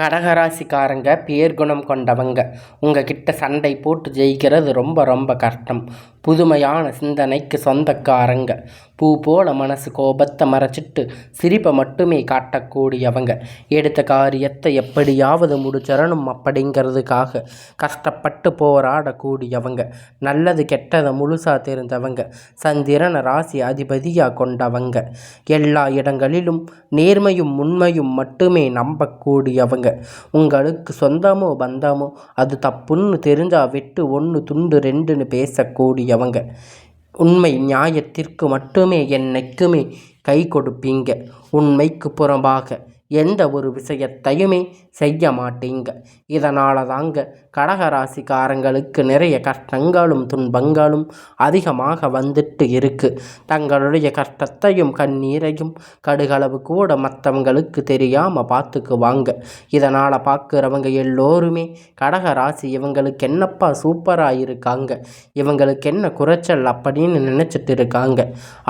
கடகராசிக்காரங்க பேர்குணம் கொண்டவங்க. உங்ககிட்ட சண்டை போட்டு ஜெயிக்கிறது ரொம்ப ரொம்ப கஷ்டம். புதுமையான சிந்தனைக்கு சொந்தக்காரங்க. பூ போல மனசு கோபத்தை மறைச்சிட்டு சிரிப்பை மட்டுமே காட்டக்கூடியவங்க. எடுத்த காரியத்தை எப்படியாவது முடிச்சிடணும் அப்படிங்கிறதுக்காக கஷ்டப்பட்டு போராடக்கூடியவங்க. நல்லது கெட்டதை முழுசாக தெரிந்தவங்க. சந்திரன ராசி அதிபதியாக கொண்டவங்க. எல்லா இடங்களிலும் நேர்மையும் உண்மையும் மட்டுமே நம்பக்கூடியவங்க. உங்களுக்கு சொந்தமோ பந்தமோ அது தப்புன்னு தெரிஞ்சா விட்டு ஒன்று துண்டு ரெண்டுன்னு பேசக்கூடியவங்க. உண்மை நியாயத்திற்கு மட்டுமே என்னைக்குமே கை கொடுப்பீங்க. உண்மைக்கு புறம்பாக எந்த ஒரு விஷயத்தையுமே செய்ய மாட்டீங்க. இதனால தாங்க கடகராசிக்காரங்களுக்கு நிறைய கஷ்டங்களும் துன்பங்களும் அதிகமாக வந்துட்டு இருக்கு. தங்களுடைய கஷ்டத்தையும் கண்ணீரையும் கடுகளவு கூட மற்றவங்களுக்கு தெரியாமல் பார்த்துக்குவாங்க இதனால் பார்க்குறவங்க எல்லோருமே கடகராசி இவங்களுக்கு என்னப்பா சூப்பராக இருக்காங்க? இவங்களுக்கு என்ன குறைச்சல் அப்படின்னு நினச்சிட்டு இருக்காங்க.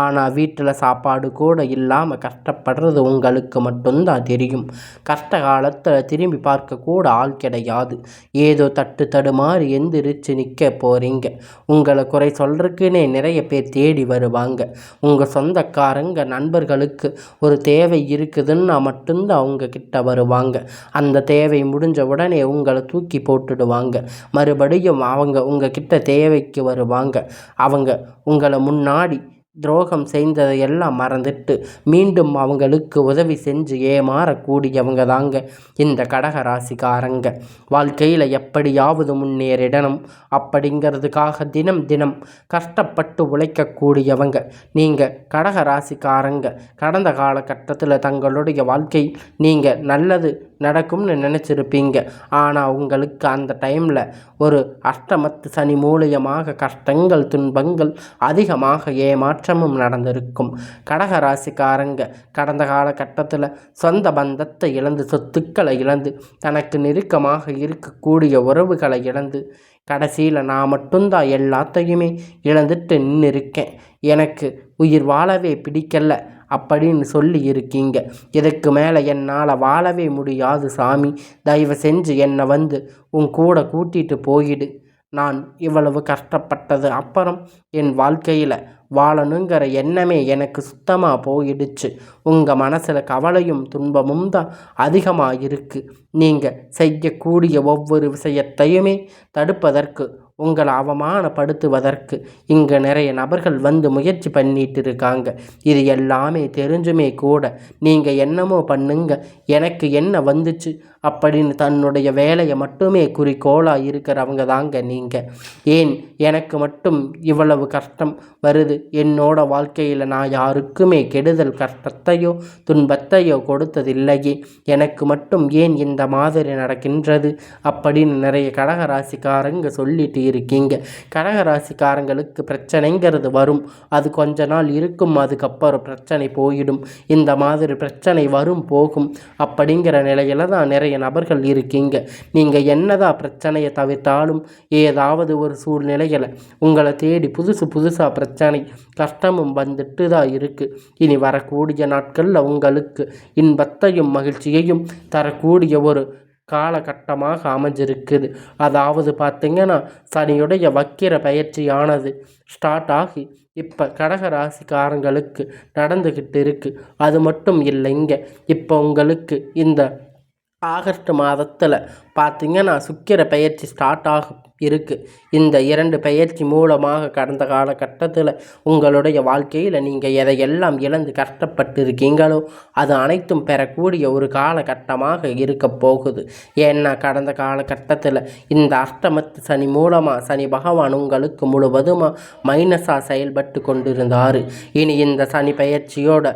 ஆனால் வீட்டில் சாப்பாடு கூட இல்லாமல் கஷ்டப்படுறது உங்களுக்கு மட்டும்தான் தெரியும். கஷ்ட காலத்தில் திரும்பி பார்க்க கூட ஆள் கிடையாது. ஏதோ தட்டு தடுமாறி எந்திரிச்சு நிற்க போகிறீங்க உங்களை குறை சொல்கிறதுக்குன்னே நிறைய பேர் தேடி வருவாங்க. உங்கள் சொந்தக்காரங்க நண்பர்களுக்கு ஒரு தேவை இருக்குதுன்னா மட்டும்தான் அவங்க கிட்ட வருவாங்க. அந்த தேவை முடிஞ்ச உடனே உங்களை தூக்கி போட்டுடுவாங்க. மறுபடியும் அவங்க உங்ககிட்ட தேவைக்கு வருவாங்க. அவங்க உங்களை முன்னாடி துரோகம் செய்ததை எல்லாம் மறந்துட்டு மீண்டும் அவங்களுக்கு உதவி செஞ்சு ஏமாறக்கூடியவங்க தாங்க இந்த கடக ராசிக்காரங்க. வாழ்க்கையில் எப்படியாவது முன்னேறிடணும். அப்படிங்கிறதுக்காக தினம் தினம் கஷ்டப்பட்டு உழைக்கக்கூடியவங்க. நீங்கள் கடக ராசிக்காரங்க. கடந்த காலகட்டத்தில் தங்களுடைய வாழ்க்கை நீங்கள் நல்லது நடக்கும்னு நினச்சிருப்பீங்க. ஆனால் உங்களுக்கு அந்த டைமில் ஒரு அஷ்டமத்து சனி மூலியமாக கஷ்டங்கள் துன்பங்கள் அதிகமாக ஏமாற்றமும் நடந்திருக்கும். கடக ராசிக்காரங்க கடந்த காலகட்டத்தில் சொந்த பந்தத்தை இழந்து சொத்துக்களை இழந்து தனக்கு நெருக்கமாக இருக்கக்கூடிய உறவுகளை இழந்து கடைசியில் நான் மட்டும்தான் எல்லாத்தையுமே இழந்துட்டு நின்று இருக்கேன் எனக்கு உயிர் வாழவே பிடிக்கல. அப்படின்னு சொல்லி இருக்கீங்க. இதுக்கு மேலே என்னால் வாழவே முடியாது சாமி. தயவு செஞ்சு என்னை வந்து உன் கூட கூட்டிகிட்டு போயிடு. நான் இவ்வளவு கஷ்டப்பட்டது அப்புறம் என் வாழ்க்கையில் வாழணுங்கிற எண்ணமே எனக்கு சுத்தமாக போயிடுச்சு. உங்கள் மனசில் கவலையும் துன்பமும் தான் அதிகமாக இருக்குது நீங்கள் செய்யக்கூடிய ஒவ்வொரு விஷயத்தையுமே தடுப்பதற்கு உங்களை அவமானப்படுத்துவதற்கு இங்கே நிறைய நபர்கள் வந்து முயற்சி பண்ணிட்டு இருக்காங்க இது எல்லாமே தெரிஞ்சுமே கூட நீங்கள் என்னமோ பண்ணுங்க எனக்கு என்ன வந்துச்சு அப்படின்னு தன்னுடைய வேலையை மட்டுமே குறிக்கோளாக இருக்கிறவங்க தாங்க நீங்கள் ஏன்? எனக்கு மட்டும் இவ்வளவு கஷ்டம் வருது. என்னோட வாழ்க்கையில் நான் யாருக்குமே கெடுதல் கஷ்டத்தையோ துன்பத்தையோ கொடுத்ததில்லையே. எனக்கு மட்டும் ஏன் இந்த மாதிரி நடக்கின்றது அப்படின்னு நிறைய கடகராசிக்காரங்க சொல்லிட்டு இருக்கீங்க. கடகராசிக்காரங்களுக்கு பிரச்சனைங்கிறது வரும். அது கொஞ்ச நாள் இருக்கும் அதுக்கப்புறம் பிரச்சனை போயிடும். இந்த மாதிரி பிரச்சனை வரும் போகும். அப்படிங்கிற நிலையில தான் நிறைய நபர்கள் இருக்கீங்க. நீங்கள் என்னதான் பிரச்சனையை தவிர்த்தாலும் ஏதாவது ஒரு சூழ்நிலையில் உங்களை தேடி புதுசு புதுசாக பிரச்சனை கஷ்டமும் வந்துட்டு தான் இருக்குது இனி வரக்கூடிய நாட்களில் உங்களுக்கு இன்பத்தையும் மகிழ்ச்சியையும் தரக்கூடிய ஒரு காலகட்டமாக அமைஞ்சிருக்குது. அதாவது பார்த்திங்கன்னா சனியுடைய வக்கிர பயிற்சியானது ஸ்டார்ட் ஆகி இப்போ கடக ராசிக்காரங்களுக்கு நடந்துக்கிட்டு இருக்குது அது மட்டும் இல்லைங்க. இப்போ உங்களுக்கு இந்த ஆகஸ்ட் மாதத்தில் பார்த்திங்கன்னா சுக்கிர பயிற்சி ஸ்டார்ட் ஆகும். இருக்குது இந்த இரண்டு பயிற்சி மூலமாக கடந்த காலகட்டத்தில் உங்களுடைய வாழ்க்கையில் நீங்கள் எதையெல்லாம் இழந்து கஷ்டப்பட்டு இருக்கீங்களோ அது அனைத்தும் பெறக்கூடிய ஒரு காலகட்டமாக இருக்க போகுது. ஏன்னா கடந்த காலகட்டத்தில் இந்த அஷ்டமத்து சனி மூலமாக சனி பகவான் உங்களுக்கு முழுவதுமாக மைனஸாக செயல்பட்டு கொண்டிருந்தார். இனி இந்த சனி பயிற்சியோட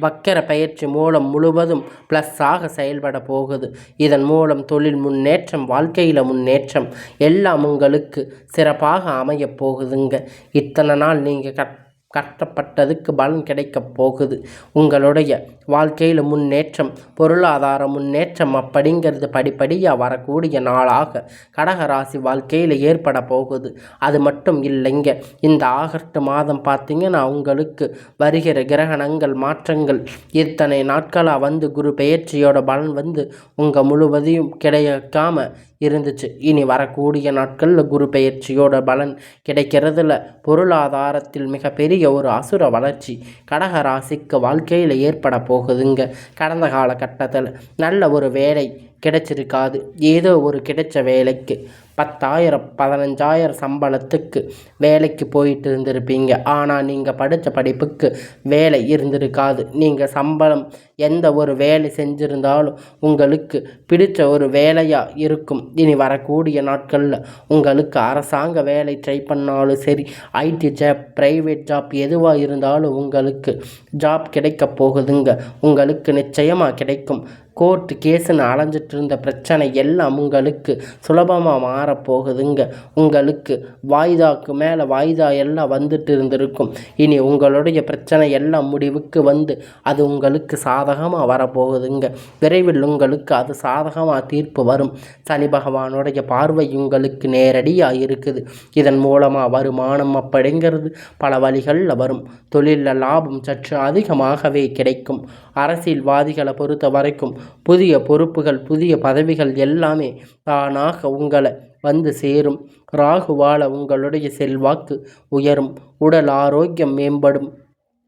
வக்கர பயிற்சி மூலம் முழுவதும் ப்ளஸ்ஸாக செயல்பட போகுது. இதன் மூலம் தொழில் முன்னேற்றம் வாழ்க்கையில் முன்னேற்றம் எல்லாம் உங்களுக்கு சிறப்பாக அமைய போகுதுங்க. இத்தனை நாள் நீங்கள் கட் கஷ்டப்பட்டதுக்கு பலன் கிடைக்கப் போகுது. உங்களுடைய வாழ்க்கையில் முன்னேற்றம் பொருளாதார முன்னேற்றம் அப்படிங்கிறது படிப்படியாக வரக்கூடிய நாளாக கடகராசி வாழ்க்கையில் ஏற்பட போகுது. அது மட்டும் இல்லைங்க இந்த ஆகஸ்ட் மாதம் பார்த்தீங்கன்னா உங்களுக்கு வருகிற கிரகணங்கள் மாற்றங்கள் இத்தனை நாட்களாக வந்து குரு பெயர்ச்சியோட பலன் வந்து உங்கள் முழுவதையும் கிடைக்காம இருந்துச்சு. இனி வரக்கூடிய நாட்களில் குரு பெயர்ச்சியோட பலன் கிடைக்கிறதுல பொருளாதாரத்தில் மிகப்பெரிய ஒரு அசுர வளர்ச்சி கடக ராசிக்கு வாழ்க்கையில் ஏற்பட போகுதுங்க. கடந்த காலகட்டத்தில் நல்ல ஒரு வேலை கிடைச்சிருக்காது. ஏதோ ஒரு கிடைச்ச வேலைக்கு பத்தாயிரம் பதினஞ்சாயிரம் சம்பளத்துக்கு வேலைக்கு போயிட்டு இருந்திருப்பீங்க ஆனால் நீங்கள் படித்த படிப்புக்கு வேலை இருந்திருக்காது. நீங்கள் சம்பளம் எந்த ஒரு வேலை செஞ்சுருந்தாலும் உங்களுக்கு பிடித்த ஒரு வேலையாக இருக்கும். இனி வரக்கூடிய நாட்களில் உங்களுக்கு அரசாங்க வேலை ட்ரை பண்ணாலும் சரி ஐடி ஜாப் ப்ரைவேட் ஜாப் எதுவாக இருந்தாலும் உங்களுக்கு ஜாப் கிடைக்க போகுதுங்க. உங்களுக்கு நிச்சயமாக கிடைக்கும். கோர்ட்டு கேஸுன்னு அலைஞ்சிட்டு இருந்த பிரச்சனை எல்லாம் உங்களுக்கு சுலபமாக மாறப்போகுதுங்க உங்களுக்கு வாய்தாக்கு மேலே வாய்தா எல்லாம் வந்துட்டு இருந்திருக்கும் இனி உங்களுடைய பிரச்சனை எல்லாம் முடிவுக்கு வந்து அது உங்களுக்கு சாதகமாக வரப்போகுதுங்க விரைவில் உங்களுக்கு அது சாதகமாக தீர்ப்பு வரும். சனி பகவானுடைய பார்வை உங்களுக்கு நேரடியாக இருக்குது. இதன் மூலமாக வருமானம் அப்படிங்கிறது பல வழிகளில் வரும். தொழிலில் லாபம் சற்று அதிகமாகவே கிடைக்கும். அரசியல்வாதிகளை பொறுத்த வரைக்கும் புதிய பொறுப்புகள் புதிய பதவிகள் எல்லாமே தானாக உங்களை வந்து சேரும். ராகுவால உங்களுடைய செல்வாக்கு உயரும். உடல் ஆரோக்கியம் மேம்படும்.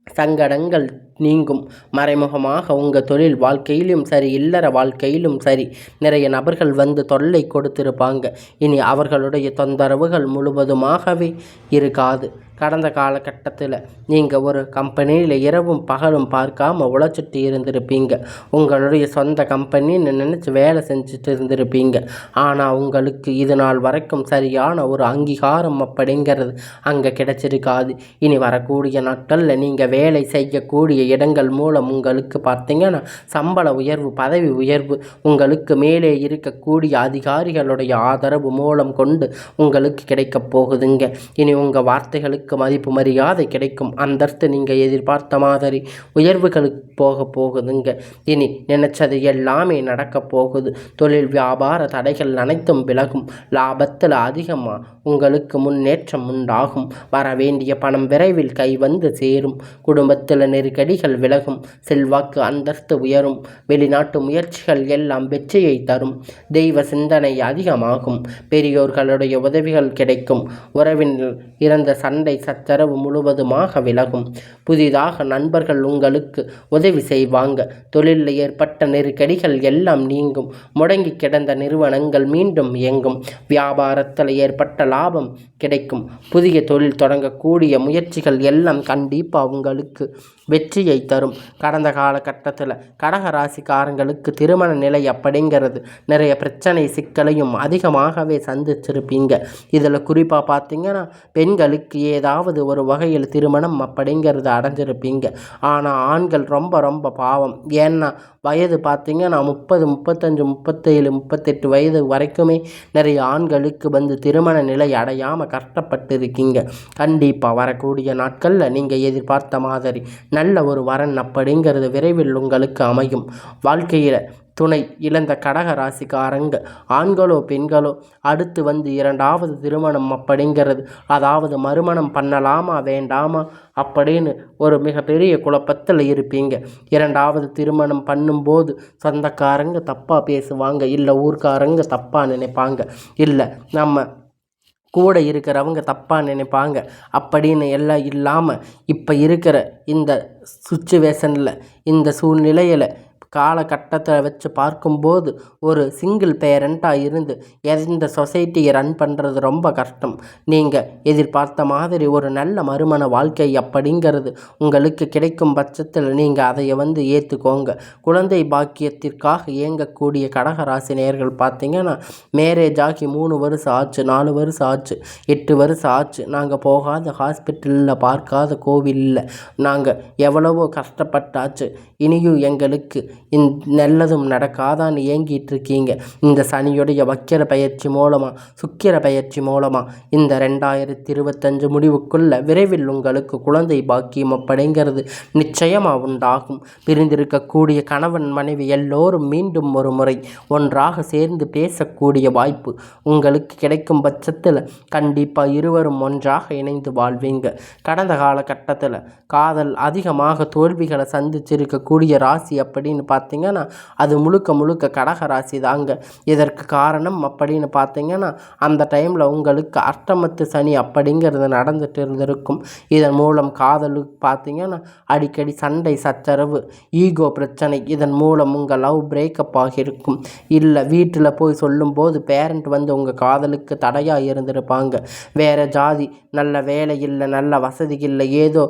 சங்கடங்கள் நீங்கும். மறைமுகமாக உங்கள் தொழில் வாழ்க்கையிலும் சரி இல்லற வாழ்க்கையிலும் சரி நிறைய நபர்கள் வந்து தொல்லை கொடுத்திருப்பாங்க. இனி அவர்களுடைய தொந்தரவுகள் முழுவதுமாகவே இருக்காது. கடந்த காலகட்டத்தில் நீங்கள் ஒரு கம்பெனியில் இரவும் பகலும் பார்க்காம உழைச்சிட்டு இருந்திருப்பீங்க. உங்களுடைய சொந்த கம்பெனின்னு நினச்சி வேலை செஞ்சுட்டு இருந்திருப்பீங்க. ஆனால் உங்களுக்கு இது நாள் வரைக்கும் சரியான ஒரு அங்கீகாரம் அப்படிங்கிறது அங்கே கிடைச்சிருக்காது. இனி வரக்கூடிய நாட்களில் நீங்கள் வேலை செய்யக்கூடிய இடங்கள் மூலம் உங்களுக்கு பார்த்தீங்கன்னா சம்பள உயர்வு பதவி உயர்வு உங்களுக்கு மேலே இருக்கக்கூடிய அதிகாரிகளுடைய ஆதரவு மூலம் கொண்டு உங்களுக்கு கிடைக்கப் போகுதுங்க. இனி உங்கள் வார்த்தைகளுக்கு உங்களுக்கு மதிப்பு மரியாதை கிடைக்கும். அந்தஸ்து நீங்கள் எதிர்பார்த்த மாதிரி உயர்வுகளுக்கு போக போகுதுங்க. இனி நினைச்சது எல்லாமே நடக்க போகுது. தொழில் வியாபார தடைகள் அனைத்தும் விலகும். லாபத்தில் அதிகமாக உங்களுக்கு முன்னேற்றம் உண்டாகும். வர வேண்டிய பணம் விரைவில் கை வந்து சேரும். குடும்பத்தில் நெருக்கடிகள் விலகும். செல்வாக்கு அந்தஸ்து உயரும். வெளிநாட்டு முயற்சிகள் எல்லாம் வெற்றியை தரும். தெய்வ சிந்தனை அதிகமாகும். பெரியோர்களுடைய உதவிகள் கிடைக்கும். உறவின் இறந்த சண்டை சச்சரவு முழுவதுமாக விலகும். புதிதாக நண்பர்கள் உங்களுக்கு உதவி செய்வாங்க. தொழிலில் ஏற்பட்ட நெருக்கடிகள் எல்லாம் நீங்கும். முடங்கி கிடந்த நிறுவனங்கள் மீண்டும் இயங்கும். வியாபாரத்தில் ஏற்பட்ட லாபம் கிடைக்கும். புதிய தொழில் தொடங்கக்கூடிய முயற்சிகள் எல்லாம் கண்டிப்பாக உங்களுக்கு வெற்றியை தரும். கடந்த காலகட்டத்தில் கடக ராசிக்காரங்களுக்கு திருமண நிலை அப்படிங்கிறது நிறைய பிரச்சனை சிக்கலையும் அதிகமாகவே சந்திச்சிருப்பீங்க. இதில் குறிப்பாக பார்த்தீங்கன்னா பெண்களுக்கு ஏதாவது ஒரு வகையில் திருமணம் அப்படிங்கிறது அடைஞ்சிருப்பீங்க. ஆனால் ஆண்கள் ரொம்ப ரொம்ப பாவம். ஏன்னா வயது பார்த்தீங்கன்னா முப்பது முப்பத்தஞ்சு முப்பத்தேழு முப்பத்தெட்டு வயது வரைக்குமே நிறைய ஆண்களுக்கு வந்து திருமண நிலை அடையாமல் கஷ்டப்பட்டு இருக்கீங்க கண்டிப்பாக வரக்கூடிய நாட்களில் நீங்கள் எதிர்பார்த்த மாதிரி நல்ல ஒரு வரன் அப்படிங்கிறது விரைவில் உங்களுக்கு அமையும். வாழ்க்கையில் துணை இழந்த கடக ராசிக்காரங்க ஆண்களோ பெண்களோ அடுத்து வந்து இரண்டாவது திருமணம் அப்படிங்கிறது அதாவது மறுமணம் பண்ணலாமா வேண்டாமா அப்படின்னு ஒரு மிகப்பெரிய குழப்பத்தில் இருப்பீங்க. இரண்டாவது திருமணம் பண்ணும்போது சொந்தக்காரங்க தப்பாக பேசுவாங்க இல்லை ஊர்க்காரங்க தப்பாக நினைப்பாங்க. இல்லை நம்ம கூட இருக்கிறவங்க தப்பாக நினைப்பாங்க. அப்படின்னு எல்லாம் இல்லாமல் இப்போ இருக்கிற இந்த சுச்சுவேஷனில் இந்த சூழ்நிலையில் காலகட்டத்தை வச்சு பார்க்கும்போது ஒரு சிங்கிள் பேரண்ட்டாக இருந்து எந்த சொசைட்டியை ரன் பண்ணுறது ரொம்ப கஷ்டம். நீங்கள் எதிர்பார்த்த மாதிரி ஒரு நல்ல மறுமண வாழ்க்கை அப்படிங்கிறது உங்களுக்கு கிடைக்கும் பட்சத்தில் நீங்கள் அதை வந்து ஏற்றுக்கோங்க குழந்தை பாக்கியத்திற்காக இயங்கக்கூடிய கடகராசி நேர்கள் பார்த்தீங்கன்னா மேரேஜ் ஆகி மூணு வருஷம் ஆச்சு நாலு வருஷம் ஆச்சு எட்டு வருஷம் ஆச்சு. நாங்கள் போகாத ஹாஸ்பிட்டலில் பார்க்காத கோவிலில் நாங்கள் எவ்வளவோ கஷ்டப்பட்டாச்சு. இனியும் எங்களுக்கு இந் நல்லதும் நடக்காதான்னு ஏங்கிட்டு இருக்கீங்க இந்த சனியுடைய வக்கிர பயிற்சி மூலமாக சுக்கிர பயிற்சி மூலமாக இந்த ரெண்டாயிரத்தி இருபத்தஞ்சு முடிவுக்குள்ள விரைவில் உங்களுக்கு குழந்தை பாக்கியம் அப்படிங்கிறது நிச்சயமாக உண்டாகும். பிரிந்திருக்கக்கூடிய கணவன் மனைவி எல்லோரும் மீண்டும் ஒரு முறை ஒன்றாக சேர்ந்து பேசக்கூடிய வாய்ப்பு உங்களுக்கு கிடைக்கும் பட்சத்தில் கண்டிப்பாக இருவரும் ஒன்றாக இணைந்து வாழ்வீங்க. கடந்த காலகட்டத்தில் காதல் அதிகமாக தோல்விகளை சந்திச்சிருக்கக்கூடிய ராசி அப்படின்னு பார்த்தீங்கன்னா அது முழுக்க முழுக்க கடக ராசி தாங்க இதற்கு காரணம் அப்படின்னு பார்த்தீங்கன்னா அந்த டைமில் உங்களுக்கு அஷ்டமத்து சனி அப்படிங்கிறது நடந்துட்டு இருந்திருக்கும். இதன் மூலம் காதலுக்கு பார்த்தீங்கன்னா அடிக்கடி சண்டை சச்சரவு ஈகோ பிரச்சனை இதன் மூலம் உங்கள் லவ் பிரேக்கப் ஆகியிருக்கும். இல்லை வீட்டில் போய் சொல்லும்போது பேரண்ட் வந்து உங்கள் காதலுக்கு தடையாக இருந்திருப்பாங்க. வேறு ஜாதி நல்ல வேலை இல்லை நல்ல வசதி இல்லை ஏதோ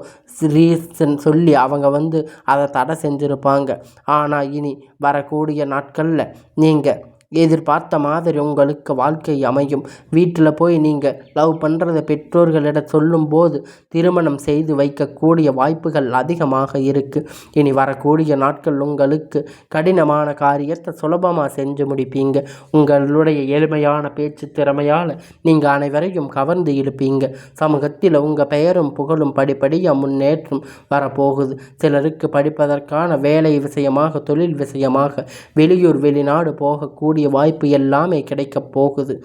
ரீசன் சொல்லி அவங்க வந்து அதை தடை செஞ்சுருப்பாங்க. ஆனால் இனி வரக்கூடிய நாட்களில் நீங்கள் எதிர்பார்த்த மாதிரி உங்களுக்கு வாழ்க்கை அமையும். வீட்டில் போய் நீங்கள் லவ் பண்ணுறத பெற்றோர்களிடம் சொல்லும்போது திருமணம் செய்து வைக்கக்கூடிய வாய்ப்புகள் அதிகமாக இருக்குது இனி வரக்கூடிய நாட்கள் உங்களுக்கு கடினமான காரியத்தை சுலபமாக செஞ்சு முடிப்பீங்க. உங்களுடைய எளிமையான பேச்சு திறமையால் நீங்கள் அனைவரையும் கவர்ந்து இழுப்பீங்க. சமூகத்தில் உங்கள் பெயரும் புகழும் படிப்படியாக முன்னேற்றம் வரப்போகுது. சிலருக்கு படிப்பதற்கான வேலை விஷயமாக தொழில் விஷயமாக வெளியூர் வெளிநாடு போகக்கூடிய வாய்ப்பு எல்லாமே கிடைக்கப் போகுது.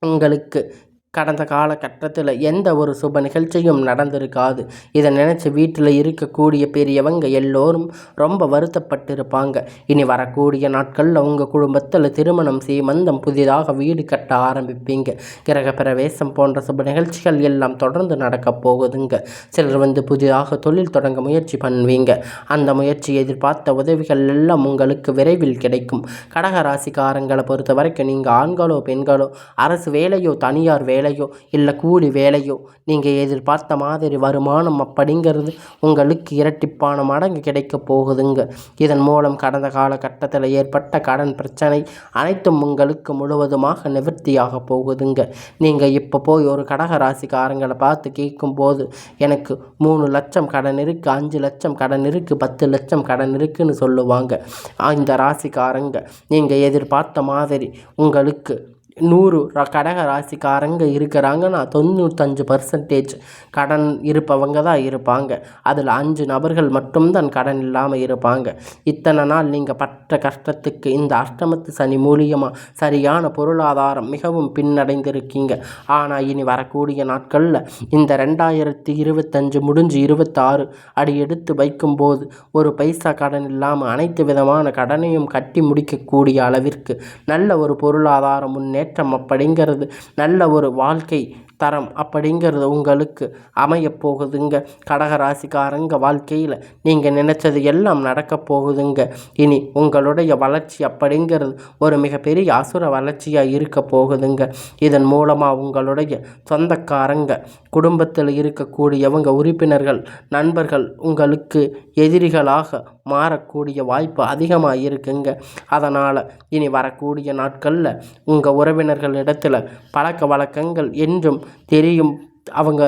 உங்களுக்கு கடந்த காலகட்டத்தில் எந்த ஒரு சுப நிகழ்ச்சியும் நடந்திருக்காது. இதை நினச்சி வீட்டில் இருக்கக்கூடிய பெரியவங்க எல்லோரும் ரொம்ப வருத்தப்பட்டிருப்பாங்க. இனி வரக்கூடிய நாட்களில் உங்கள் குடும்பத்தில் திருமணம் சீமந்தம் புதிதாக வீடு கட்ட ஆரம்பிப்பீங்க. கிரக பிரவேசம் போன்ற சுப நிகழ்ச்சிகள் எல்லாம் தொடர்ந்து நடக்கப் போகுதுங்க. சிலர் வந்து புதிதாக தொழில் தொடங்க முயற்சி பண்ணுவீங்க. அந்த முயற்சி எதிர்பார்த்த உதவிகள் எல்லாம் உங்களுக்கு விரைவில் கிடைக்கும். கடகராசிக்காரங்களை பொறுத்த வரைக்கும் நீங்கள் ஆண்களோ பெண்களோ அரசு வேலையோ தனியார் வேலை வேலையோ இல்லை கூலி வேலையோ நீங்கள் எதிர்பார்த்த மாதிரி வருமானம் அப்படிங்கிறது உங்களுக்கு இரட்டிப்பான மடங்கு கிடைக்க போகுதுங்க. இதன் மூலம் கடந்த காலகட்டத்தில் ஏற்பட்ட கடன் பிரச்சனை அனைத்தும் உங்களுக்கு முழுவதுமாக நிவர்த்தியாக போகுதுங்க. நீங்கள் இப்போ போய் ஒரு கடக ராசிக்காரங்களை பார்த்து கேட்கும்போது எனக்கு மூணு லட்சம் கடன் இருக்குது அஞ்சு லட்சம் கடன் இருக்குது பத்து லட்சம் கடன் இருக்குதுன்னு சொல்லுவாங்க. இந்த ராசிக்காரங்க நீங்கள் எதிர்பார்த்த மாதிரி உங்களுக்கு நூறு கடக ராசிக்காரங்க இருக்கிறாங்கன்னா தொண்ணூத்தஞ்சு பர்சன்டேஜ் கடன் இருப்பவங்க தான் இருப்பாங்க. அதில் அஞ்சு நபர்கள் மட்டும்தான் கடன் இல்லாமல் இருப்பாங்க. இத்தனை நாள் நீங்கள் பட்ட கஷ்டத்துக்கு இந்த அஷ்டமத்து சனி மூலியமாக சரியான பொருளாதாரம் மிகவும் பின்னடைந்திருக்கீங்க. ஆனால் இனி வரக்கூடிய நாட்களில் இந்த ரெண்டாயிரத்தி இருபத்தஞ்சு முடிஞ்சு இருபத்தாறு அடி எடுத்து வைக்கும்போது ஒரு பைசா கடன் இல்லாமல் அனைத்து விதமான கடனையும் கட்டி முடிக்கக்கூடிய அளவிற்கு நல்ல ஒரு பொருளாதார முன்னேற்றம் முன்னேற்றம் அப்படிங்கிறது. நல்ல ஒரு வாழ்க்கை தரம் அப்படிங்கிறது உங்களுக்கு அமையப் போகுதுங்க. கடகராசிக்காரங்க வாழ்க்கையில் நீங்கள் நினச்சது எல்லாம் நடக்க போகுதுங்க. இனி உங்களுடைய வளர்ச்சி அப்படிங்கிறது ஒரு மிகப்பெரிய அசுர வளர்ச்சியாக இருக்க போகுதுங்க. இதன் மூலமாக உங்களுடைய சொந்தக்காரங்க குடும்பத்தில் இருக்கக்கூடியவங்க உறுப்பினர்கள் நண்பர்கள் உங்களுக்கு எதிரிகளாக மாறக்கூடிய வாய்ப்பு அதிகமாக இருக்குங்க. அதனால் இனி வரக்கூடிய நாட்களில் உங்கள் உறவினர்களிடத்தில் பழக்க வழக்கங்கள் என்றும் தெரியும். அவங்க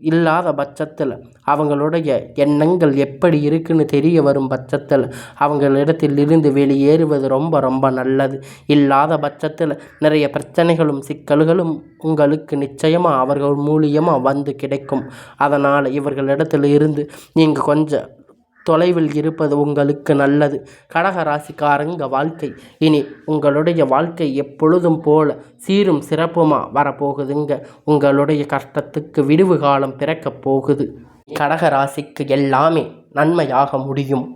இல்லாத பட்சத்தில் அவங்களுடைய எண்ணங்கள் எப்படி இருக்குன்னு தெரிய வரும் பட்சத்தில் அவங்களிடத்தில் இருந்து வெளியேறுவது ரொம்ப ரொம்ப நல்லது. இல்லாத பட்சத்தில் நிறைய பிரச்சனைகளும் சிக்கல்களும் உங்களுக்கு நிச்சயமாக அவர்கள் மூலியமாக வந்து கிடைக்கும். அதனால் இவர்களிடத்தில் இருந்து நீங்கள் கொஞ்சம் தொலைவில் இருப்பது உங்களுக்கு நல்லது. கடக ராசிக்காரங்க வாழ்க்கை. இனி உங்களுடைய வாழ்க்கை எப்பொழுதும் போல சீரும் சிறப்புமாக வரப்போகுதுங்க. உங்களுடைய கஷ்டத்துக்கு விடுவு காலம் பிறக்கப் போகுது. கடக ராசிக்கு எல்லாமே நன்மையாக முடியும்.